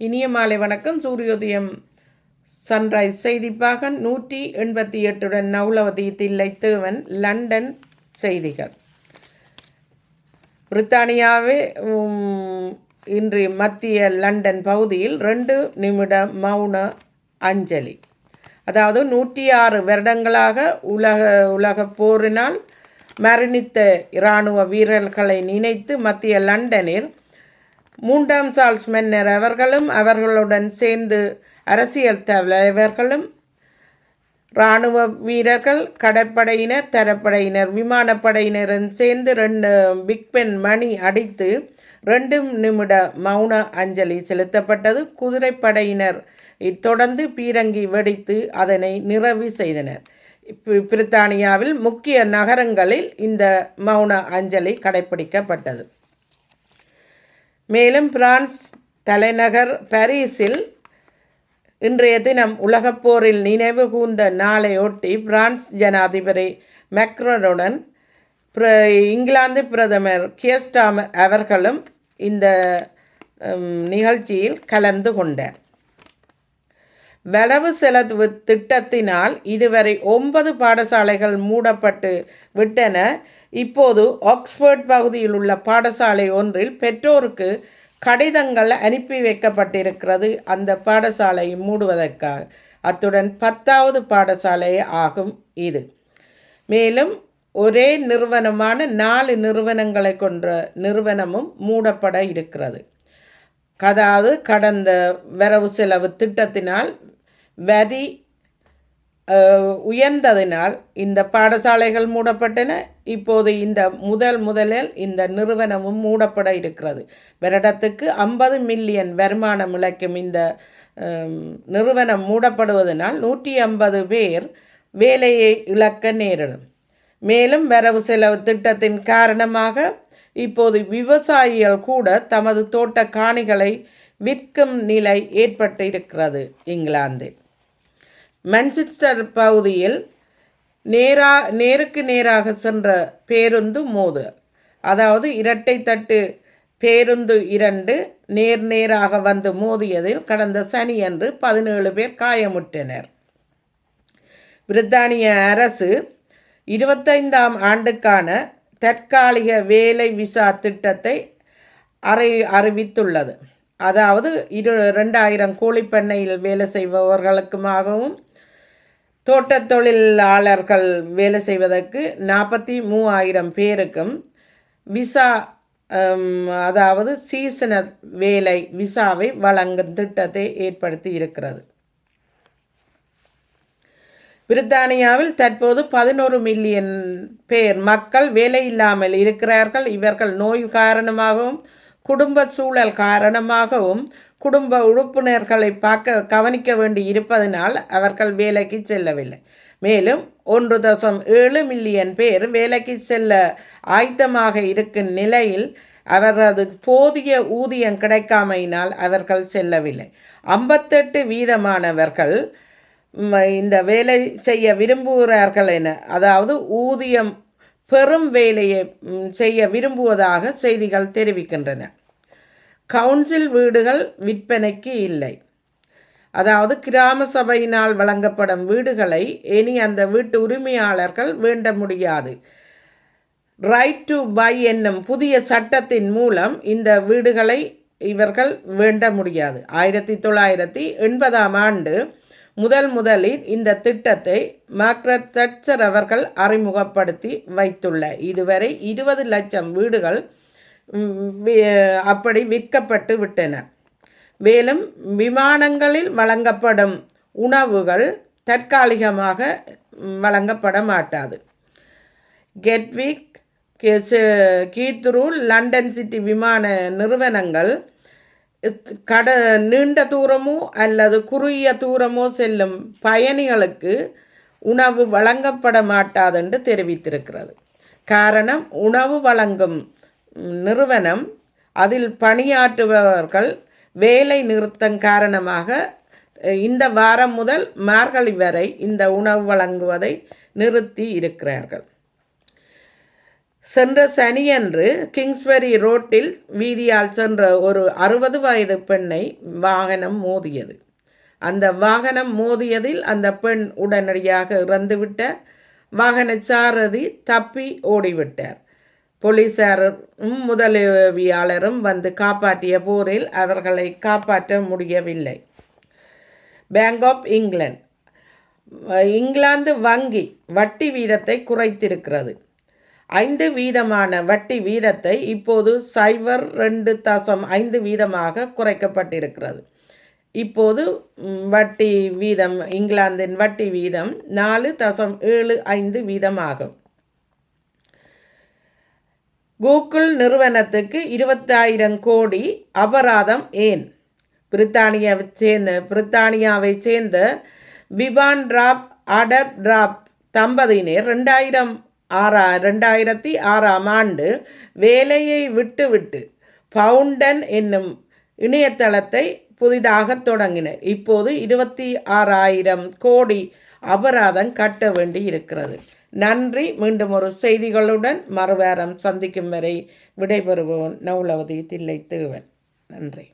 இனிய மாலை வணக்கம். சூரியோதயம் சன்ரைஸ் செய்திப்பாக நூற்றி எண்பத்தி எட்டுடன் நவுலவதி தில்லை தேவன் லண்டன் செய்திகள். பிரித்தானியாவே இன்று மத்திய லண்டன் பகுதியில் ரெண்டு நிமிட மௌன அஞ்சலி. அதாவது நூற்றி ஆறு வருடங்களாக உலக உலகப் போரினால் மரணித்த இராணுவ வீரர்களை நினைத்து மத்திய லண்டனில் மூன்றாம் சால்ஸ் மன்னர் அவர்களும் அவர்களுடன் சேர்ந்து அரசியல் தலைவர்களும் இராணுவ வீரர்கள் கடற்படையினர் தரப்படையினர் விமானப்படையினரும் சேர்ந்து ரெண்டு பிக் பென் மணி அடித்து ரெண்டு நிமிட மௌன அஞ்சலி செலுத்தப்பட்டது. குதிரைப்படையினர் தொடர்ந்து பீரங்கி வெடித்து அதனை நிறைவு செய்தனர். பிரித்தானியாவில் முக்கிய நகரங்களில் இந்த மௌன அஞ்சலி கடைப்பிடிக்கப்பட்டது. மேலும் பிரான்ஸ் தலைநகர் பாரிஸில் இன்றைய தினம் உலகப்போரில் நினைவு கூர்ந்த நாளையொட்டி பிரான்ஸ் ஜனாதிபதி மெக்ரோனுடன் பிர இங்கிலாந்து பிரதமர் கியஸ்டாம் அவர்களும் இந்த நிகழ்ச்சியில் கலந்து கொண்டார். வரவு செலவு திட்டத்தினால் இதுவரை ஒன்பது பாடசாலைகள் மூடப்பட்டு விட்டன. இப்போது ஆக்ஸ்போர்ட் பகுதியில் உள்ள பாடசாலை ஒன்றில் பெற்றோருக்கு கடிதங்கள் அனுப்பி வைக்கப்பட்டிருக்கிறது. அந்த பாடசாலை மூடுவதற்காக. அத்துடன் பத்தாவது பாடசாலை ஆகும் இது. மேலும் ஒரே நிறுவனமான நாலு நிறுவனங்களை கொண்ட நிறுவனமும் மூடப்பட இருக்கிறது. அதாவது கடந்த வரவு செலவு திட்டத்தினால் வரி உயர்ந்ததினால் இந்த பாடசாலைகள் மூடப்பட்டன. இப்போது இந்த முதல் முதலில் இந்த நிறுவனமும் மூடப்பட இருக்கிறது. வருடத்துக்கு ஐம்பது மில்லியன் வருமானம் இழைக்கும் இந்த நிறுவனம் மூடப்படுவதனால் நூற்றி ஐம்பது பேர் வேலையை இழக்க நேரிடும். மேலும் வரவு செலவு திட்டத்தின் காரணமாக இப்போது விவசாயிகள் கூட தமது தோட்ட காணிகளை விற்கும் நிலை ஏற்பட்டு இருக்கிறது இங்கிலாந்தில். மன்செஸ்டர் பகுதியில் நேரா நேருக்கு நேராக சென்ற பேருந்து மோது. அதாவது இரட்டை தட்டு பேருந்து இரண்டு நேர் நேராக வந்து மோதியதில் கடந்த சனியன்று பதினேழு பேர் காயமுற்றனர். பிரித்தானிய அரசு இருபத்தைந்தாம் ஆண்டுக்கான தற்காலிக வேலை விசா திட்டத்தை அறி அறிவித்துள்ளது. அதாவது இரு ரெண்டாயிரம் கோழிப்பண்ணையில் வேலை செய்பவர்களுக்குமாகவும் தோட்டத் தொழிலாளர்கள் வேலை செய்வதற்கு நாற்பத்தி மூவாயிரம் பேருக்கும் விசா அதாவது சீசனல் வேலை விசாவை வழங்கும் திட்டத்தை ஏற்படுத்தி இருக்கிறது. பிரித்தானியாவில் தற்போது பதினோரு மில்லியன் பேர் மக்கள் வேலையில்லாமல் இருக்கிறார்கள். இவர்கள் நோய் காரணமாகவும் குடும்ப சூழல் காரணமாகவும் குடும்ப உறுப்பினர்களை பார்க்க கவனிக்க வேண்டி இருப்பதனால் அவர்கள் வேலைக்கு செல்லவில்லை. மேலும் ஒன்று தசம் ஏழு மில்லியன் பேர் வேலைக்கு செல்ல ஆயத்தமாக இருக்கும் நிலையில் அவரது போதிய ஊதியம் கிடைக்காமையினால் அவர்கள் செல்லவில்லை. ஐம்பத்தெட்டு வீதமானவர்கள் இந்த வேலை செய்ய விரும்புகிறார்கள் என அதாவது ஊதியம் பெரும் வேலையை செய்ய விரும்புவதாக செய்திகள் தெரிவிக்கின்றன. கவுன்சில் வீடுகள் விற்பனைக்கு இல்லை. அதாவது கிராம சபையினால் வழங்கப்படும் வீடுகளை இனி அந்த வீட்டு உரிமையாளர்கள் வேண்ட முடியாது. ரைட் டு பை என்னும் புதிய சட்டத்தின் மூலம் இந்த வீடுகளை இவர்கள் வேண்ட முடியாது. ஆயிரத்தி தொள்ளாயிரத்தி எண்பதாம் ஆண்டு முதல் முதலில் இந்த திட்டத்தை மார்க்ரட் தட்சர் அவர்கள் அறிமுகப்படுத்தி வைத்துள்ள. இதுவரை இருபது லட்சம் வீடுகள் அப்படி விற்கப்பட்டு விட்டன. மேலும் விமானங்களில் வழங்கப்படும் உணவுகள் தற்காலிகமாக வழங்கப்பட மாட்டாது. கெட்விக் கீத்ரூ லண்டன் சிட்டி விமான நிறுவனங்கள் கட நீண்ட தூரமோ அல்லது குறுகிய தூரமோ செல்லும் பயணிகளுக்கு உணவு வழங்கப்பட மாட்டாதென்று தெரிவித்திருக்கிறது. காரணம் உணவு வழங்கும் நிறுவனம் அதில் பணியாற்றுபவர்கள் வேலை நிறுத்தம் காரணமாக இந்த வாரம் முதல் மார்கழி வரை இந்த உணவு வழங்குவதை நிறுத்தி இருக்கிறார்கள். சென்ற சனியன்று கிங்ஸ்பரி ரோட்டில் வீதியால் சென்ற ஒரு அறுபது வயது பெண்ணை வாகனம் மோதியது. அந்த வாகனம் மோதியதில் அந்த பெண் உடனடியாக இறந்துவிட்ட வாகன சாரதி தப்பி ஓடிவிட்டார். போலீசாரும் முதலுதவியாளரும் வந்து காப்பாற்றிய போரில் அவர்களை காப்பாற்ற முடியவில்லை. பேங்க் ஆஃப் இங்கிலாந்து இங்கிலாந்து வங்கி வட்டி வீதத்தை குறைத்திருக்கிறது. ஐந்து வீதமான வட்டி வீதத்தை இப்போது சைபர் ரெண்டு தசம் ஐந்து வீதமாக குறைக்கப்பட்டிருக்கிறது. இப்போது வட்டி வீதம் இங்கிலாந்தின் வட்டி வீதம் நாலு தசம் ஏழு ஐந்து வீதமாகும். கூகுள் நிறுவனத்துக்கு இருபத்தாயிரம் கோடி அபராதம் ஏன்? பிரித்தானியாவை சேர்ந்த பிரித்தானியாவை சேர்ந்த விவான் டிராப் அடர் டிராப் தம்பதியினர் ரெண்டாயிரம் ஆறா ரெண்டாயிரத்தி ஆறாம் ஆண்டு வேலையை விட்டுவிட்டு பவுண்டன் என்னும் இணையதளத்தை புதிதாக தொடங்கினர். இப்போது இருபத்தி ஆறாயிரம் கோடி அபராதம் கட்ட வேண்டி இருக்கிறது நன்றி. மீண்டும் ஒரு செய்திகளுடன் மறுவாரம் சந்திக்கும் வரை விடைபெறுவோம். நவுலவதி தில்லை தேவன். நன்றி.